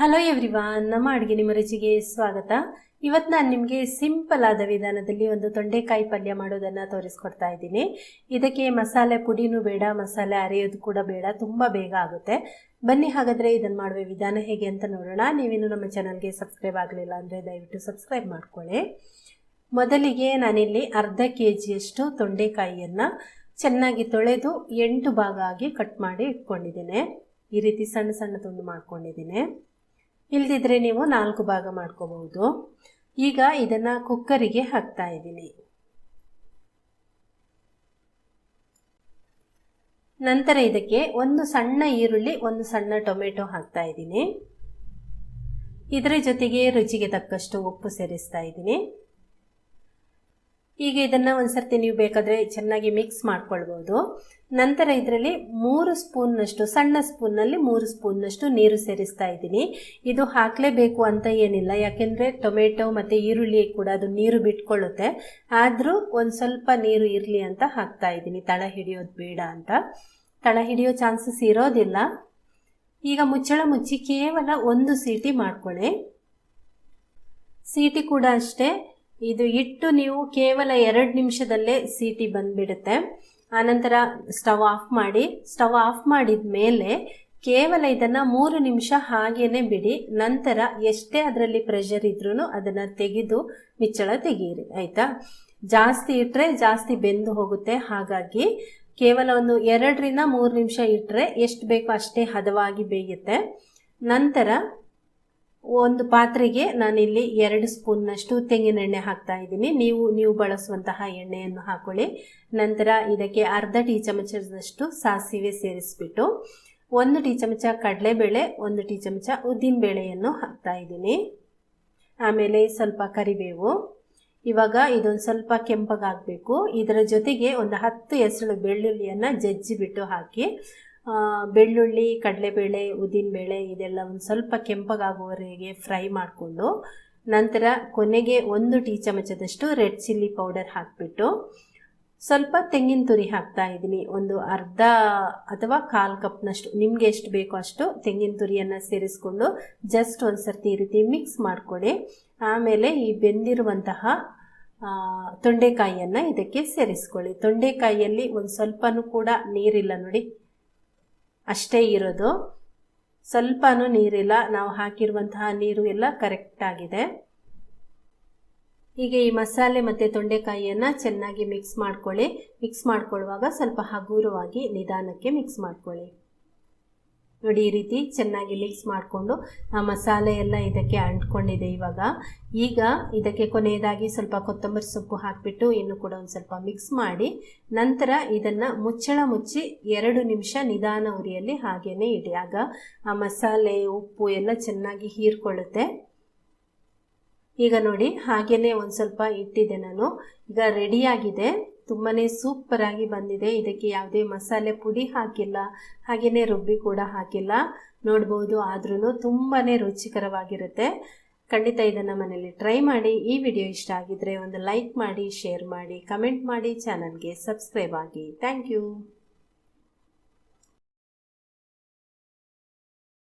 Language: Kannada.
ಹಲೋ ಎವ್ರಿವಾನ್ ನಮ್ಮ ಅಡುಗೆ ನಿಮ್ಮ ರುಚಿಗೆ ಸ್ವಾಗತ. ಇವತ್ತು ನಾನು ನಿಮಗೆ ಸಿಂಪಲ್ ಆದ ವಿಧಾನದಲ್ಲಿ ಒಂದು ತೊಂಡೆಕಾಯಿ ಪಲ್ಯ ಮಾಡೋದನ್ನು ತೋರಿಸ್ಕೊಡ್ತಾ ಇದ್ದೀನಿ. ಇದಕ್ಕೆ ಮಸಾಲೆ ಪುಡಿನೂ ಬೇಡ, ಮಸಾಲೆ ಅರೆಯೋದು ಕೂಡ ಬೇಡ, ತುಂಬ ಬೇಗ ಆಗುತ್ತೆ. ಬನ್ನಿ ಹಾಗಾದರೆ ಇದನ್ನು ಮಾಡುವ ವಿಧಾನ ಹೇಗೆ ಅಂತ ನೋಡೋಣ. ನೀವೇನು ನಮ್ಮ ಚಾನಲ್ಗೆ ಸಬ್ಸ್ಕ್ರೈಬ್ ಆಗಲಿಲ್ಲ ಅಂದರೆ ದಯವಿಟ್ಟು ಸಬ್ಸ್ಕ್ರೈಬ್ ಮಾಡ್ಕೊಳ್ಳಿ. ಮೊದಲಿಗೆ ನಾನಿಲ್ಲಿ ಅರ್ಧ ಕೆ ಜಿಯಷ್ಟು ತೊಂಡೆಕಾಯಿಯನ್ನು ಚೆನ್ನಾಗಿ ತೊಳೆದು ಎಂಟು ಭಾಗ ಆಗಿ ಕಟ್ ಮಾಡಿ ಇಟ್ಕೊಂಡಿದ್ದೇನೆ. ಈ ರೀತಿ ಸಣ್ಣ ಸಣ್ಣ ತುಂಡು ಮಾಡ್ಕೊಂಡಿದ್ದೀನಿ. ಇಲ್ದಿದ್ರೆ ನೀವು ನಾಲ್ಕು ಭಾಗ ಮಾಡ್ಕೋಬಹುದು. ಈಗ ಇದನ್ನು ಕುಕ್ಕರಿಗೆ ಹಾಕ್ತಾ ಇದ್ದೀನಿ. ನಂತರ ಇದಕ್ಕೆ ಒಂದು ಸಣ್ಣ ಈರುಳ್ಳಿ, ಒಂದು ಸಣ್ಣ ಟೊಮೆಟೊ ಹಾಕ್ತಾ ಇದ್ದೀನಿ. ಇದರ ಜೊತೆಗೆ ರುಚಿಗೆ ತಕ್ಕಷ್ಟು ಉಪ್ಪು ಸೇರಿಸ್ತಾ ಇದ್ದೀನಿ. ಈಗ ಇದನ್ನು ಒಂದ್ಸರ್ತಿ ನೀವು ಬೇಕಾದರೆ ಚೆನ್ನಾಗಿ ಮಿಕ್ಸ್ ಮಾಡ್ಕೊಳ್ಬೋದು. ನಂತರ ಇದರಲ್ಲಿ ಮೂರು ಸ್ಪೂನ್ನಷ್ಟು ಸಣ್ಣ ಸ್ಪೂನ್ನಲ್ಲಿ ಮೂರು ಸ್ಪೂನ್ನಷ್ಟು ನೀರು ಸೇರಿಸ್ತಾ ಇದ್ದೀನಿ. ಇದು ಹಾಕಲೇಬೇಕು ಅಂತ ಏನಿಲ್ಲ. ಯಾಕೆಂದರೆ ಟೊಮೆಟೊ ಮತ್ತು ಈರುಳ್ಳಿ ಕೂಡ ಅದು ನೀರು ಬಿಟ್ಕೊಳ್ಳುತ್ತೆ. ಆದರೂ ಒಂದು ಸ್ವಲ್ಪ ನೀರು ಇರಲಿ ಅಂತ ಹಾಕ್ತಾ ಇದ್ದೀನಿ. ತಳ ಹಿಡಿಯೋದು ಬೇಡ ಅಂತ. ತಳ ಹಿಡಿಯೋ ಚಾನ್ಸಸ್ ಇರೋದಿಲ್ಲ. ಈಗ ಮುಚ್ಚಳ ಮುಚ್ಚಿ ಕೇವಲ ಒಂದು ಸೀಟಿ ಮಾಡ್ಕೊಳ್ಳಿ ಸೀಟಿ ಕೂಡ ಅಷ್ಟೇ. ಇದು ಇಟ್ಟು ನೀವು ಕೇವಲ ಎರಡು ನಿಮಿಷದಲ್ಲೇ ಸೀಟಿ ಬಂದ್ಬಿಡುತ್ತೆ. ಆನಂತರ ಸ್ಟವ್ ಆಫ್ ಮಾಡಿ, ಸ್ಟವ್ ಆಫ್ ಮಾಡಿದ ಮೇಲೆ ಕೇವಲ ಇದನ್ನು ಮೂರು ನಿಮಿಷ ಹಾಗೇನೆ ಬಿಡಿ, ನಂತರ ಎಷ್ಟೇ ಅದರಲ್ಲಿ ಪ್ರೆಷರ್ ಇದ್ರೂ ಅದನ್ನು ತೆಗೆದು ಮಿಚ್ಚಳ ತೆಗೀರಿ, ಆಯಿತಾ? ಜಾಸ್ತಿ ಇಟ್ಟರೆ ಜಾಸ್ತಿ ಬೆಂದು ಹೋಗುತ್ತೆ. ಹಾಗಾಗಿ ಕೇವಲ ಒಂದು ಎರಡರಿಂದ ಮೂರು ನಿಮಿಷ ಇಟ್ಟರೆ ಎಷ್ಟು ಬೇಕೋ ಅಷ್ಟೇ ಹದವಾಗಿ ಬೇಯುತ್ತೆ. ನಂತರ ಒಂದು ಪಾತ್ರೆಗೆ ನಾನಿಲ್ಲಿ ಎರಡು ಸ್ಪೂನ್ನಷ್ಟು ತೆಂಗಿನೆಣ್ಣೆ ಹಾಕ್ತಾ ಇದ್ದೀನಿ. ನೀವು ನೀವು ಬಳಸುವಂತಹ ಎಣ್ಣೆಯನ್ನು ಹಾಕೊಳ್ಳಿ. ನಂತರ ಇದಕ್ಕೆ ಅರ್ಧ ಟೀ ಚಮಚದಷ್ಟು ಸಾಸಿವೆ ಸೇರಿಸ್ಬಿಟ್ಟು ಒಂದು ಟೀ ಚಮಚ ಕಡಲೆಬೇಳೆ, ಒಂದು ಟೀ ಚಮಚ ಉದ್ದಿನಬೇಳೆಯನ್ನು ಹಾಕ್ತಾ ಇದ್ದೀನಿ. ಆಮೇಲೆ ಸ್ವಲ್ಪ ಕರಿಬೇವು. ಇವಾಗ ಇದೊಂದು ಸ್ವಲ್ಪ ಕೆಂಪಗಾಗಬೇಕು ಇದರ ಜೊತೆಗೆ ಒಂದು ಹತ್ತು ಹೆಸರು ಬೆಳ್ಳುಳ್ಳಿಯನ್ನು ಜಜ್ಜಿಬಿಟ್ಟು ಹಾಕಿ ಬೆಳ್ಳುಳ್ಳಿ, ಕಡಲೆಬೇಳೆ, ಉದ್ದಿನಬೇಳೆ ಇದೆಲ್ಲ ಒಂದು ಸ್ವಲ್ಪ ಕೆಂಪಗಾಗುವವರೆಗೆ ಫ್ರೈ ಮಾಡಿಕೊಂಡು ನಂತರ ಕೊನೆಗೆ ಒಂದು ಟೀ ಚಮಚದಷ್ಟು ರೆಡ್ ಚಿಲ್ಲಿ ಪೌಡರ್ ಹಾಕಿಬಿಟ್ಟು ಸ್ವಲ್ಪ ತೆಂಗಿನ ತುರಿ ಹಾಕ್ತಾ ಇದ್ದೀನಿ. ಒಂದು ಅರ್ಧ ಅಥವಾ ಕಾಲು ಕಪ್ನಷ್ಟು, ನಿಮಗೆ ಎಷ್ಟು ಬೇಕೋ ಅಷ್ಟು ತೆಂಗಿನ ತುರಿಯನ್ನು ಸೇರಿಸ್ಕೊಂಡು ಜಸ್ಟ್ ಒಂದು ಸರ್ತಿ ಈ ರೀತಿ ಮಿಕ್ಸ್ ಮಾಡಿಕೊಡಿ. ಆಮೇಲೆ ಈ ಬೆಂದಿರುವಂತಹ ತೊಂಡೆಕಾಯಿಯನ್ನು ಇದಕ್ಕೆ ಸೇರಿಸ್ಕೊಳ್ಳಿ. ತೊಂಡೆಕಾಯಿಯಲ್ಲಿ ಒಂದು ಸ್ವಲ್ಪನೂ ಕೂಡ ನೀರಿಲ್ಲ ನೋಡಿ. ಅಷ್ಟೇ ಇರೋದು. ಸ್ವಲ್ಪನೂ ನೀರಿಲ್ಲ. ನಾವು ಹಾಕಿರುವಂತಹ ನೀರು ಎಲ್ಲ ಕರೆಕ್ಟಾಗಿದೆ ಹೀಗೆ ಈ ಮಸಾಲೆ ಮತ್ತು ತೊಂಡೆಕಾಯಿಯನ್ನು ಚೆನ್ನಾಗಿ ಮಿಕ್ಸ್ ಮಾಡ್ಕೊಳ್ಳಿ. ಮಿಕ್ಸ್ ಮಾಡ್ಕೊಳ್ಳುವಾಗ ಸ್ವಲ್ಪ ಹಗುರವಾಗಿ ನಿಧಾನಕ್ಕೆ ಮಿಕ್ಸ್ ಮಾಡ್ಕೊಳ್ಳಿ. ನೋಡಿ, ಈ ರೀತಿ ಚೆನ್ನಾಗಿ ಮಿಕ್ಸ್ ಮಾಡಿಕೊಂಡು ಆ ಮಸಾಲೆ ಎಲ್ಲ ಇದಕ್ಕೆ ಅಂಟ್ಕೊಂಡಿದೆ ಇವಾಗ. ಈಗ ಇದಕ್ಕೆ ಕೊನೆಯದಾಗಿ ಸ್ವಲ್ಪ ಕೊತ್ತಂಬರಿ ಸೊಪ್ಪು ಹಾಕಿಬಿಟ್ಟು ಇನ್ನು ಕೂಡ ಒಂದು ಸ್ವಲ್ಪ ಮಿಕ್ಸ್ ಮಾಡಿ, ನಂತರ ಇದನ್ನು ಮುಚ್ಚಳ ಮುಚ್ಚಿ ಎರಡು ನಿಮಿಷ ನಿಧಾನ ಉರಿಯಲ್ಲಿ ಹಾಗೇ ಇಡಿ. ಆಗ ಆ ಮಸಾಲೆ, ಉಪ್ಪು ಎಲ್ಲ ಚೆನ್ನಾಗಿ ಹೀರ್ಕೊಳ್ಳುತ್ತೆ. ಈಗ ನೋಡಿ ಹಾಗೆಯೇ ಒಂದು ಸ್ವಲ್ಪ ಇಟ್ಟಿದೆ ನಾನು. ಈಗ ರೆಡಿಯಾಗಿದೆ. ತುಂಬಾ ಸೂಪರಾಗಿ ಬಂದಿದೆ. ಇದಕ್ಕೆ ಯಾವುದೇ ಮಸಾಲೆ ಪುಡಿ ಹಾಕಿಲ್ಲ. ಹಾಗೆಯೇ ರುಬ್ಬಿ ಕೂಡ ಹಾಕಿಲ್ಲ. ನೋಡ್ಬೋದು ಆದ್ರೂ ತುಂಬಾ ರುಚಿಕರವಾಗಿರುತ್ತೆ. ಖಂಡಿತ ಇದನ್ನು ಮನೆಯಲ್ಲಿ ಟ್ರೈ ಮಾಡಿ. ಈ ವಿಡಿಯೋ ಇಷ್ಟ ಆಗಿದ್ರೆ ಒಂದು ಲೈಕ್ ಮಾಡಿ ಶೇರ್ ಮಾಡಿ ಕಮೆಂಟ್ ಮಾಡಿ ಚಾನಲ್ಗೆ ಸಬ್ಸ್ಕ್ರೈಬ್ ಆಗಿ. Thank you